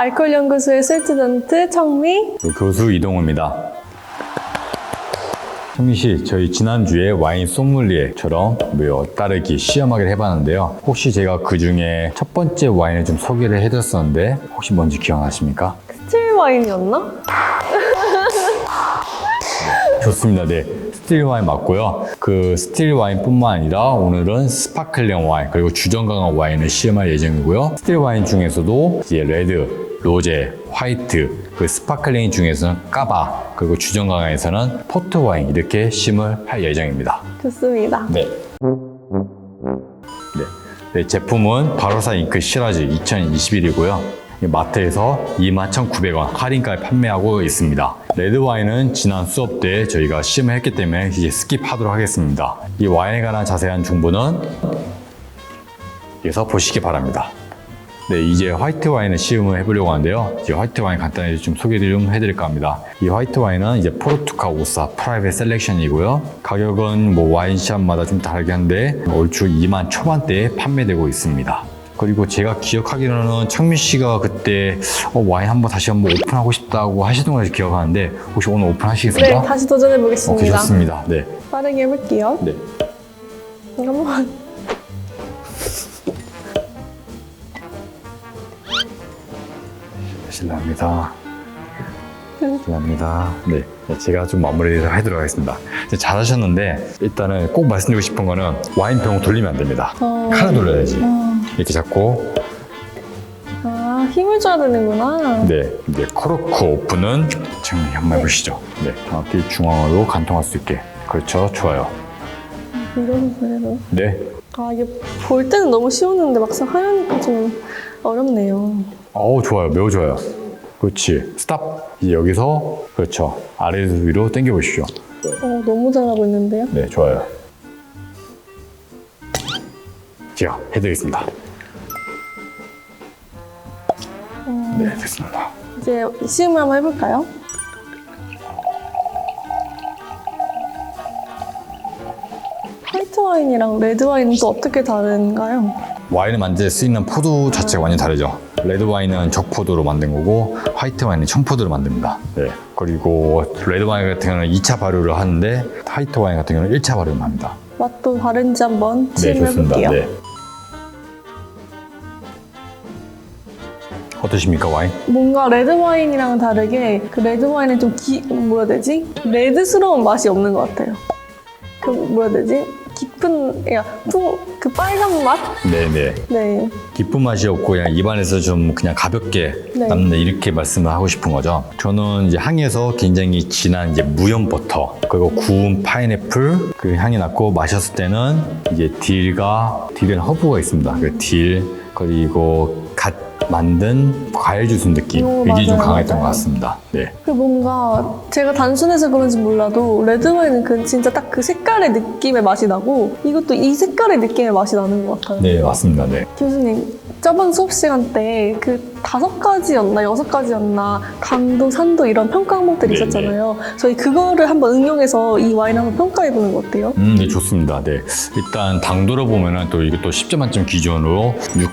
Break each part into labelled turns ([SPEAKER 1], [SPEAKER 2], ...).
[SPEAKER 1] 알코올 연구소의 스튜던트 청미.
[SPEAKER 2] 교수 이동우입니다. 성민 씨, 저희 지난주에 와인 소믈리에처럼 뭐 따르기 시험하기를 해봤는데요. 혹시 제가 그 중에 첫 번째 와인을 좀 소개를 해드렸었는데 혹시 뭔지 기억나십니까?
[SPEAKER 1] 스틸 와인이었나?
[SPEAKER 2] 좋습니다. 네. 스틸 와인 맞고요. 그 스틸 와인뿐만 아니라 오늘은 스파클링 와인 그리고 주정 강한 와인을 시험할 예정이고요. 스틸 와인 중에서도 이제 레드, 로제, 화이트, 그 스파클링 중에서는 까바 그리고 주정 강한에서는 포트 와인 이렇게 시음을 할 예정입니다.
[SPEAKER 1] 좋습니다.
[SPEAKER 2] 네. 네. 네, 제품은 바로사 잉크 시라즈 2021이고요. 마트에서 21,900원 할인가에 판매하고 있습니다. 레드 와인은 지난 수업 때 저희가 시음을 했기 때문에 이제 스킵하도록 하겠습니다. 이 와인에 관한 자세한 정보는 여기서 보시기 바랍니다. 네, 이제 화이트 와인을 시음을 해보려고 하는데요. 이제 화이트 와인 간단히 좀 소개 좀 해드릴까 합니다. 이 화이트 와인은 이제 포르투카 오사 프라이빗 셀렉션이고요. 가격은 뭐 와인샵마다 좀 다르긴 한데 얼추 2만 초반대에 판매되고 있습니다. 그리고 제가 기억하기로는 창민 씨가 그때 어, 와인 한번 다시 한번 오픈하고 싶다고 하시던 걸 기억하는데 혹시 오늘
[SPEAKER 1] 네,
[SPEAKER 2] 오픈하시겠습니까?
[SPEAKER 1] 다시 도전해 보겠습니다.
[SPEAKER 2] 좋습니다. 네.
[SPEAKER 1] 빠르게 해볼게요.
[SPEAKER 2] 네.
[SPEAKER 1] 한번
[SPEAKER 2] 실례합니다. 실례합니다. 네. 네, 제가 좀 마무리를 해드리도록 하겠습니다. 이제 잘하셨는데, 일단은 꼭 말씀드리고 싶은 거는 와인병 돌리면 안 됩니다.
[SPEAKER 1] 어.
[SPEAKER 2] 칼을 돌려야지.
[SPEAKER 1] 어.
[SPEAKER 2] 이렇게 잡고,
[SPEAKER 1] 아 힘을 줘야 되는구나.
[SPEAKER 2] 네. 이제 코르크 오픈은 지금 한번 해보시죠. 네. 정확히 중앙으로 관통할 수 있게. 그렇죠. 좋아요.
[SPEAKER 1] 이런 그래도.
[SPEAKER 2] 네.
[SPEAKER 1] 아 이게 볼 때는 너무 쉬웠는데 막상 하려니까 좀 어렵네요.
[SPEAKER 2] 어우, 좋아요. 매우 좋아요. 그렇지. 스탑. 이제 여기서, 그렇죠. 아래에서 위로 당겨보시죠.
[SPEAKER 1] 어 너무 잘하고 있는데요.
[SPEAKER 2] 네, 좋아요. 제가 해드리겠습니다. 네, 됐습니다.
[SPEAKER 1] 이제 시음을 한번 해볼까요? 화이트 와인이랑 레드 와인은 또 어떻게 다른가요?
[SPEAKER 2] 와인을 만들 수 있는 포도 자체가 완전 다르죠. 레드 와인은 적포도로 만든 거고 화이트 와인은 청포도로 만듭니다. 네. 그리고 레드 와인 같은 경우는 2차 발효를 하는데 화이트 와인 같은 경우는 1차 발효를 합니다.
[SPEAKER 1] 맛도 다른지 한번
[SPEAKER 2] 네,
[SPEAKER 1] 시음을
[SPEAKER 2] 좋습니다.
[SPEAKER 1] 해볼게요.
[SPEAKER 2] 네. 어떠십니까, 와인?
[SPEAKER 1] 뭔가 레드 와인이랑 다르게 그 레드 와인은 좀 기, 뭐라 해야 되지? 레드스러운 맛이 없는 것 같아요. 그 뭐라 해야 되지? 깊은, 야, 풍, 그 빨간 맛?
[SPEAKER 2] 네네.
[SPEAKER 1] 네.
[SPEAKER 2] 깊은 맛이 없고 그냥 입안에서 좀 그냥 가볍게
[SPEAKER 1] 네.
[SPEAKER 2] 남는 이렇게 말씀을 하고 싶은 거죠. 저는 이제 향에서 굉장히 진한 이제 무염 버터 그리고 구운 파인애플 그 향이 났고 마셨을 때는 이제 딜과 딜은 허브가 있습니다. 그 딜 그리고 갓 만든 과일 주스 느낌
[SPEAKER 1] 오,
[SPEAKER 2] 이게 좀
[SPEAKER 1] 맞아요,
[SPEAKER 2] 강했던
[SPEAKER 1] 맞아요.
[SPEAKER 2] 것 같습니다. 네.
[SPEAKER 1] 그 뭔가 제가 단순해서 그런지 몰라도 레드 와인은 그 진짜 딱 그 색깔의 느낌의 맛이 나고 이것도 이 색깔의 느낌의 맛이 나는 것 같아요.
[SPEAKER 2] 네 맞습니다. 네.
[SPEAKER 1] 교수님 저번 수업 시간 때 그 다섯 가지였나 여섯 가지였나 강도, 산도 이런 평가 항목들이
[SPEAKER 2] 네,
[SPEAKER 1] 있었잖아요. 저희 그거를 한번 응용해서 이 와인 한번 평가해 보는 거 어때요?
[SPEAKER 2] 음, 네, 좋습니다. 네. 일단 당도로 보면은 또 이게 또 10점 만점 기준으로 6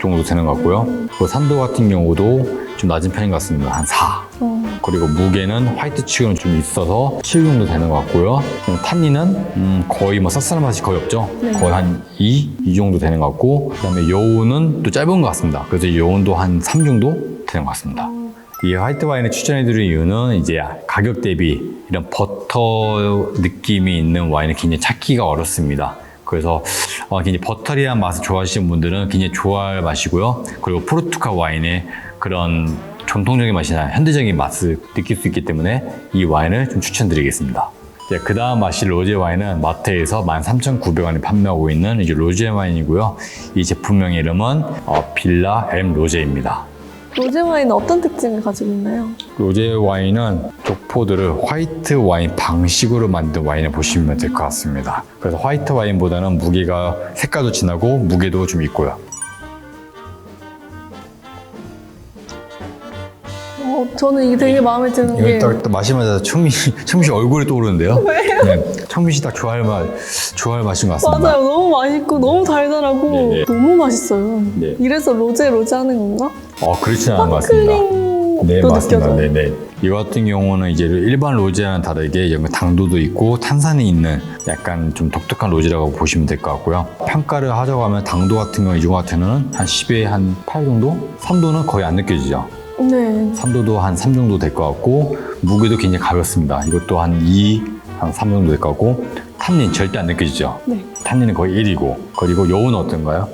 [SPEAKER 2] 정도 되는 것 같고요. 그 산도 같은 경우도 좀 낮은 편인 것 같습니다. 한 4.
[SPEAKER 1] 어,
[SPEAKER 2] 그리고 무게는 화이트 치고는 좀 있어서 7 정도 되는 것 같고요. 음, 탄닌은 음, 거의 뭐 쌉쌀한 맛이 거의 없죠.
[SPEAKER 1] 네.
[SPEAKER 2] 거의 한 2, 2 정도 되는 것 같고 그다음에 여운은 또 짧은 것 같습니다. 그래서 여운도 한 3 정도 되는 것 같습니다. 이 화이트 와인을 추천해드린 이유는 이제 가격 대비 이런 버터 느낌이 있는 와인을 굉장히 찾기가 어렵습니다. 그래서 어, 굉장히 버터리한 맛을 좋아하시는 분들은 굉장히 좋아할 맛이고요. 그리고 포르투갈 와인의 그런 전통적인 맛이나 현대적인 맛을 느낄 수 있기 때문에 이 와인을 좀 추천드리겠습니다. 그 다음 마실 로제 와인은 마트에서 13,900원에 판매하고 있는 이제 로제 와인이고요. 이 제품명 이름은 어, 빌라 엠 로제입니다.
[SPEAKER 1] 로제 와인은 어떤 특징을 가지고 있나요?
[SPEAKER 2] 로제 와인은 족 포들을 화이트 와인 방식으로 만든 와인을 보시면 될 것 같습니다. 그래서 화이트 와인보다는 무게가 색깔도 진하고 무게도 좀 있고요.
[SPEAKER 1] 어, 저는 이게 되게 마음에 드는 게
[SPEAKER 2] 이거 딱, 딱 마시면서 청미 청미 씨 얼굴이 떠오르는데요.
[SPEAKER 1] 왜요?
[SPEAKER 2] 네, 청미 씨딱 좋아할 맛 좋아할 맛인 것 같습니다.
[SPEAKER 1] 맞아요. 너무 맛있고 너무 달달하고
[SPEAKER 2] 네네.
[SPEAKER 1] 너무 맛있어요.
[SPEAKER 2] 네.
[SPEAKER 1] 이래서 로제 로제 하는 건가?
[SPEAKER 2] 어, 그렇진 않은 것 같습니다.
[SPEAKER 1] 스파클링도
[SPEAKER 2] 네, 맞습니다.
[SPEAKER 1] 느껴져요.
[SPEAKER 2] 네, 네. 이 같은 경우는 이제 일반 로제와는 다르게 여기 당도도 있고 탄산이 있는 약간 좀 독특한 로제라고 보시면 될 것 같고요. 평가를 하자고 하면 당도 같은 경우 이중 같은 경우는 한 10에 한 8 정도? 3도는 거의 안 느껴지죠.
[SPEAKER 1] 네.
[SPEAKER 2] 3도도 한 3 정도 될 것 같고 무게도 굉장히 가볍습니다. 이것도 한 2, 한 3 정도 될 것 같고 탄닌 절대 안 느껴지죠.
[SPEAKER 1] 네.
[SPEAKER 2] 탄닌은 거의 1이고 그리고 요온은 어떤가요?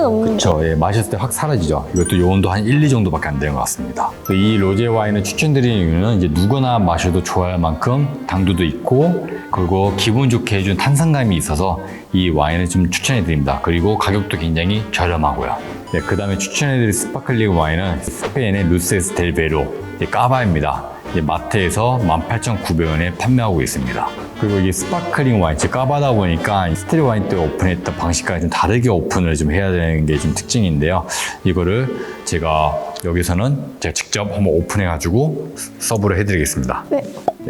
[SPEAKER 1] 것
[SPEAKER 2] 그렇죠. 예, 마셨을 때 확 사라지죠. 이것도 요온도 한 1, 2 정도밖에 안 되는 것 같습니다. 이 로제 와인을 추천드리는 이유는 이제 누구나 마셔도 좋아할 만큼 당도도 있고 그리고 기분 좋게 해준 탄산감이 있어서 이 와인을 좀 추천해 드립니다. 그리고 가격도 굉장히 저렴하고요. 네, 그 다음에 추천해 드릴 스파클링 와인은 스페인의 루세스 델 베로 이 까바입니다. 이 마트에서 18,900원에 판매하고 있습니다. 그리고 이게 스파클링 와인, 즉 까바다 보니까 스틸 와인 때 오픈했던 방식과 좀 다르게 오픈을 좀 해야 되는 게 좀 특징인데요. 이거를 제가 여기서는 제가 직접 한번 오픈해가지고 서브를 해드리겠습니다.
[SPEAKER 1] 네.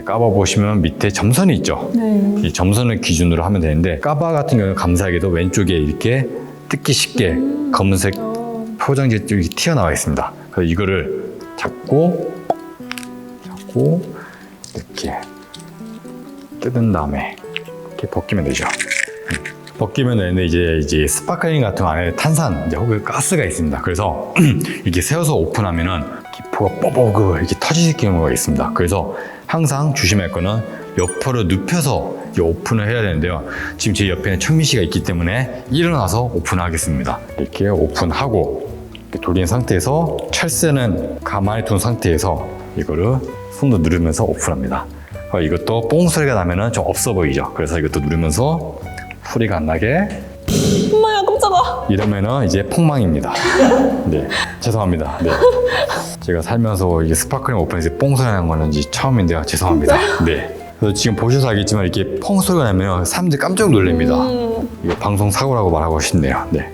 [SPEAKER 2] 까바 보시면 밑에 점선이 있죠.
[SPEAKER 1] 네.
[SPEAKER 2] 이 점선을 기준으로 하면 되는데 까바 같은 경우는 감사하게도 왼쪽에 이렇게 뜯기 쉽게 검은색
[SPEAKER 1] 어,
[SPEAKER 2] 포장지 쪽이 튀어나와 있습니다. 그래서 이거를 잡고 잡고 이렇게 뜯은 다음에 이렇게 벗기면 되죠. 음. 벗기면 되는데 이제 이제 스파클링 같은 거 안에 탄산 이제 혹은 가스가 있습니다. 그래서 이렇게 세워서 오픈하면은 기포가 뽀뽀그 이렇게 터질 경우가 있습니다. 그래서 항상 조심할 거는 옆으로 눕혀서 오픈을 해야 되는데요. 지금 제 옆에는 청민 씨가 있기 때문에 일어나서 오픈하겠습니다. 이렇게 오픈하고 이렇게 돌린 상태에서 철새는 가만히 둔 상태에서 이거를 손으로 누르면서 오픈합니다. 어, 이것도 뽕 소리가 나면은 좀 없어 보이죠. 그래서 이것도 누르면서 소리가 안 나게
[SPEAKER 1] 엄마야 깜짝아.
[SPEAKER 2] 이러면은 이제 폭망입니다. 네, 죄송합니다. 네. 제가 살면서 이게 스파클링 오픈에서 뽕 소리 나는 거는 이제 처음인데요. 죄송합니다. 네. 그래서 지금 보셔서 알겠지만 이렇게 펑 소리가 나면 사람들이 깜짝 놀랍니다.
[SPEAKER 1] 음,
[SPEAKER 2] 이거 방송 사고라고 말하고 싶네요. 네.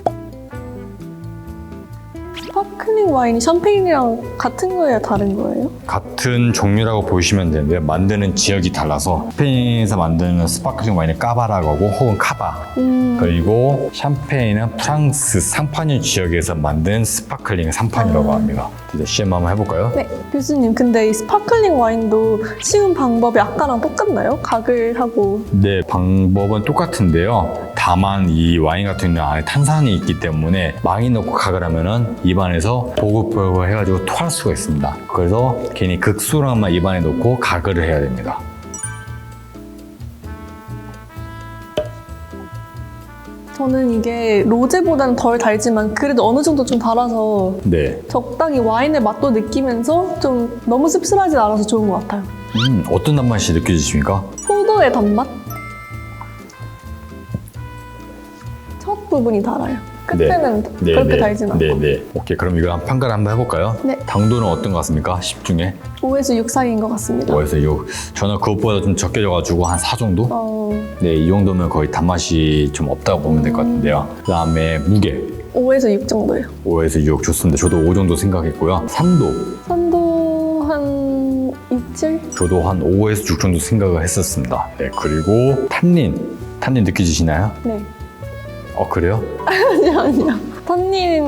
[SPEAKER 1] 스파클링 와인이 샴페인이랑 같은 거예요, 다른 거예요?
[SPEAKER 2] 같은 종류라고 보시면 되는데 만드는 지역이 달라서 스페인에서 만드는 스파클링 와인을 까바라고 하고 혹은 카바
[SPEAKER 1] 음,
[SPEAKER 2] 그리고 샴페인은 프랑스 상파뉴 지역에서 만든 스파클링 상파뉴라고 합니다. 이제 시험 한번 해볼까요?
[SPEAKER 1] 네, 교수님. 근데 이 스파클링 와인도 쉬운 방법이 아까랑 똑같나요? 각을 하고.
[SPEAKER 2] 네, 방법은 똑같은데요. 다만 이 와인 같은 경우는 안에 탄산이 있기 때문에 많이 넣고 각을 하면은 입안에서 보글보글 해가지고 토할 수가 있습니다. 그래서 괜히 극소량만 입안에 넣고 가글을 해야 됩니다.
[SPEAKER 1] 저는 이게 로제보다는 덜 달지만 그래도 어느 정도 좀 달아서
[SPEAKER 2] 네.
[SPEAKER 1] 적당히 와인의 맛도 느끼면서 좀 너무 씁쓸하지 않아서 좋은 것 같아요.
[SPEAKER 2] 음, 어떤 단맛이 느껴지십니까?
[SPEAKER 1] 포도의 단맛? 첫 부분이 달아요. 끝에는 그렇게 달진 않고.
[SPEAKER 2] 네, 네. 오케이, 그럼 이거 한 평가를 한번 해볼까요?
[SPEAKER 1] 네.
[SPEAKER 2] 당도는 어떤 것 같습니까? 10 중에
[SPEAKER 1] 5에서 6 사이인 것 같습니다.
[SPEAKER 2] 5에서 6. 저는 그것보다 좀 적게 져가지고 한 4 정도?
[SPEAKER 1] 어,
[SPEAKER 2] 네, 이 정도면 거의 단맛이 좀 없다고 보면 될 것 같은데요. 그 다음에 무게.
[SPEAKER 1] 5에서 6 정도예요.
[SPEAKER 2] 5에서 6 좋습니다. 저도 5 정도 생각했고요. 산도.
[SPEAKER 1] 산도 한 6, 7?
[SPEAKER 2] 저도 한 5에서 6 정도 생각을 했었습니다. 네, 그리고 탄닌. 탄닌 느껴지시나요?
[SPEAKER 1] 네.
[SPEAKER 2] 어, 그래요?
[SPEAKER 1] 아니야. 탄닌에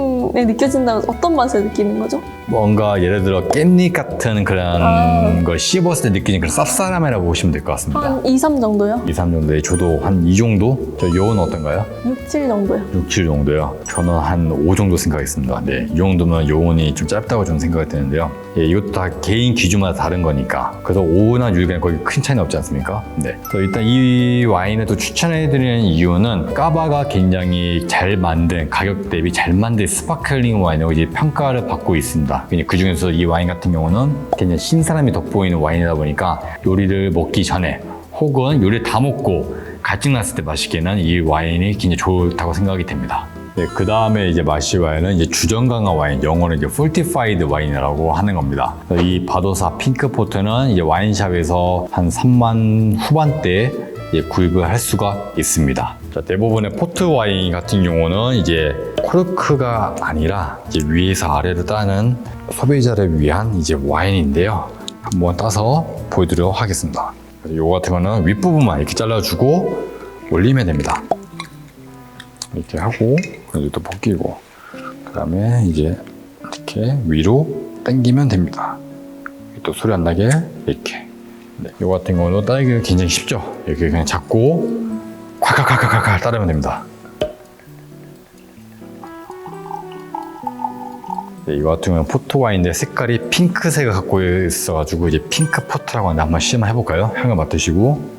[SPEAKER 1] 느껴진다면 어떤 맛을 느끼는 거죠?
[SPEAKER 2] 뭔가 예를 들어 깻잎 같은 그런
[SPEAKER 1] 아.
[SPEAKER 2] 걸 씹었을 때 느끼는 그런 쌉싸름이라고 보시면 될 것 같습니다.
[SPEAKER 1] 한 2, 3 정도요?
[SPEAKER 2] 2, 3 정도에 저도 한 2 정도? 저 요건 어떤가요?
[SPEAKER 1] 6, 7 정도요.
[SPEAKER 2] 6, 7 정도요. 저는 한 5 정도 생각했습니다. 네, 이 정도면 요원이 좀 짧다고 저는 생각이 드는데요. 예, 이것도 다 개인 기준마다 다른 거니까. 그래서 5나 6이랑 거의 큰 차이는 없지 않습니까? 네. 그래서 일단 이 와인을 또 추천해드리는 이유는 까바가 굉장히 잘 만든 가격 대비 잘 만든 스파클링 와인으로 이제 평가를 받고 있습니다. 그 중에서 이 와인 같은 경우는 굉장히 신사람이 돋보이는 와인이다 보니까 요리를 먹기 전에 혹은 요리를 다 먹고 갈증 났을 때 마시기에는 이 와인이 굉장히 좋다고 생각이 됩니다. 네, 그 다음에 이제 마실 와인은 이제 주정 강화 와인, 영어는 이제 fortified 와인이라고 하는 겁니다. 이 바도사 핑크포트는 이제 와인샵에서 한 3만 후반대에 구입을 할 수가 있습니다. 자, 대부분의 포트 와인 같은 경우는 이제 코르크가 아니라 이제 위에서 아래로 따는 소비자를 위한 이제 와인인데요. 한번 따서 보여드리도록 하겠습니다. 요거 같은 거는 윗부분만 이렇게 잘라주고 올리면 됩니다. 이렇게 하고 또 벗기고 그 다음에 이제 이렇게 위로 당기면 됩니다. 또 소리 안 나게 이렇게. 네, 이 같은 경우도 따르기가 굉장히 쉽죠. 이렇게 그냥 잡고 콸콸콸콸콸 따르면 됩니다. 네, 이거 같은 경우는 포트 와인인데 색깔이 핑크색을 갖고 있어가지고 이제 핑크 포트라고 하는데 한번 시험 해볼까요? 향을 맡으시고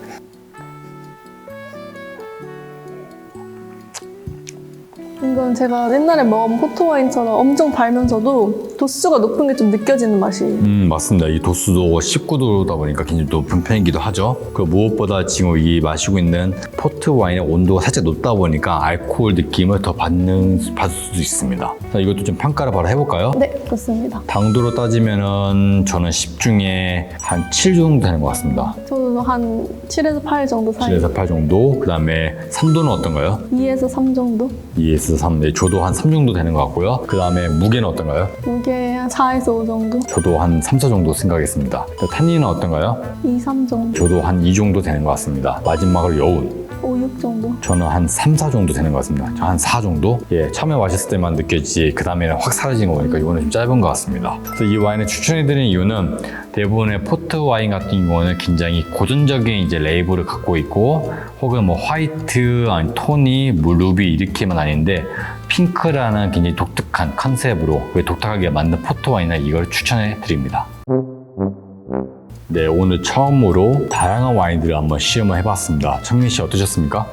[SPEAKER 1] 이건 제가 옛날에 먹은 포토와인처럼 엄청 달면서도 도수가 높은 게 좀 느껴지는 맛이에요.
[SPEAKER 2] 음 맞습니다. 이 도수도 19도다 보니까 굉장히 높은 편이기도 하죠. 그 무엇보다 지금 이 마시고 있는 포트 와인의 온도가 살짝 높다 보니까 알코올 느낌을 더 받는 받을 수도 있습니다. 자, 이것도 좀 평가를 바로 해볼까요?
[SPEAKER 1] 네, 좋습니다.
[SPEAKER 2] 당도로 따지면은 저는 10 중에 한 7 정도 되는 것 같습니다.
[SPEAKER 1] 저도 한 7에서 8 정도 사이.
[SPEAKER 2] 7에서 8 정도. 그 다음에 산도는 어떤가요?
[SPEAKER 1] 2에서 3 정도?
[SPEAKER 2] 2에서 3. 네, 저도 한 3 정도 되는 것 같고요. 그 다음에 무게는 어떤가요?
[SPEAKER 1] 이게 한 4에서 5 정도?
[SPEAKER 2] 저도 한 3, 4 정도 생각했습니다. 탄닌은 어떤가요?
[SPEAKER 1] 2, 3 정도?
[SPEAKER 2] 저도 한 2 정도 되는 것 같습니다. 마지막으로 여운.
[SPEAKER 1] 5, 6 정도?
[SPEAKER 2] 저는 한 3, 4 정도 되는 것 같습니다. 저한4 정도? 예, 처음에 마셨을 때만 느껴지지 그 다음에는 확 사라진 거 보니까 이거는 좀 짧은 것 같습니다. 그래서 이 와인을 추천해드리는 이유는 대부분의 포트 와인 같은 경우는 굉장히 고전적인 이제 레이블을 갖고 있고 혹은 뭐 화이트, 아니 토니, 뭐 루비 이렇게만 아닌데 핑크라는 굉장히 독특한 컨셉으로 그 독특하게 만든 포트 와인을 이걸 추천해 드립니다. 네, 오늘 처음으로 다양한 와인들을 한번 시음을 해봤습니다. 청민 씨 어떠셨습니까?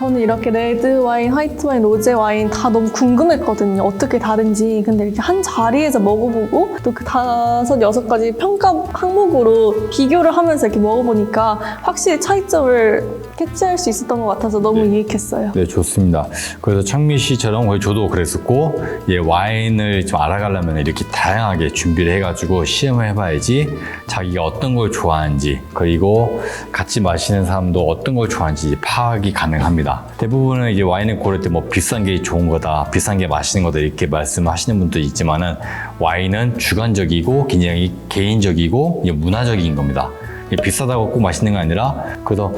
[SPEAKER 1] 저는 이렇게 레드 와인, 화이트 와인, 로제 와인 다 너무 궁금했거든요. 어떻게 다른지. 근데 이렇게 한 자리에서 먹어보고 또 그 다섯, 여섯 가지 평가 항목으로 비교를 하면서 이렇게 먹어보니까 확실히 차이점을 캐치할 수 있었던 것 같아서 너무
[SPEAKER 2] 네.
[SPEAKER 1] 유익했어요.
[SPEAKER 2] 네, 좋습니다. 그래서 창민 씨처럼 거의 저도 그랬었고, 예, 와인을 좀 알아가려면 이렇게 다양하게 준비를 해가지고 시험을 해봐야지 자기가 어떤 걸 좋아하는지, 그리고 같이 마시는 사람도 어떤 걸 좋아하는지 파악이 가능합니다. 대부분은 이제 와인을 고를 때 뭐 비싼 게 좋은 거다, 비싼 게 맛있는 거다 이렇게 말씀하시는 분도 있지만은 와인은 주관적이고 굉장히 개인적이고 문화적인 겁니다. 비싸다고 꼭 맛있는 게 아니라 그래서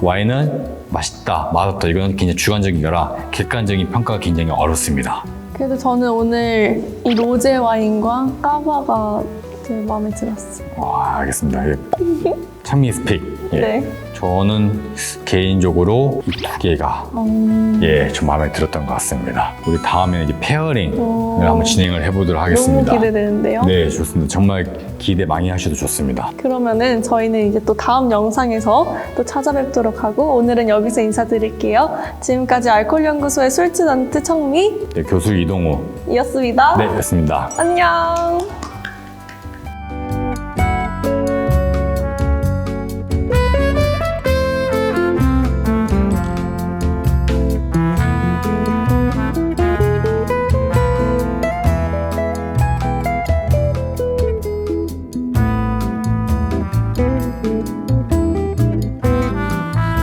[SPEAKER 2] 와인은 맛있다, 맛없다 이거는 굉장히 주관적인 거라 객관적인 평가가 굉장히 어렵습니다.
[SPEAKER 1] 그래도 저는 오늘 이 로제 와인과 까바가 제일 마음에 들었어요.
[SPEAKER 2] 와, 알겠습니다. 예. 찬미 스픽. 예.
[SPEAKER 1] 네.
[SPEAKER 2] 저는 개인적으로 이 두 개가
[SPEAKER 1] 음,
[SPEAKER 2] 예, 좀 마음에 들었던 것 같습니다. 우리 다음에는 이제 페어링을
[SPEAKER 1] 오.
[SPEAKER 2] 한번 진행을 해보도록 하겠습니다.
[SPEAKER 1] 너무 기대되는데요.
[SPEAKER 2] 네, 좋습니다. 정말 기대 많이 하셔도 좋습니다.
[SPEAKER 1] 그러면은 저희는 이제 또 다음 영상에서 또 찾아뵙도록 하고 오늘은 여기서 인사드릴게요. 지금까지 알콜연구소의 술지단트 청미이었습니다.
[SPEAKER 2] 네, 교수 이동우였습니다. 네, 였습니다.
[SPEAKER 1] 안녕.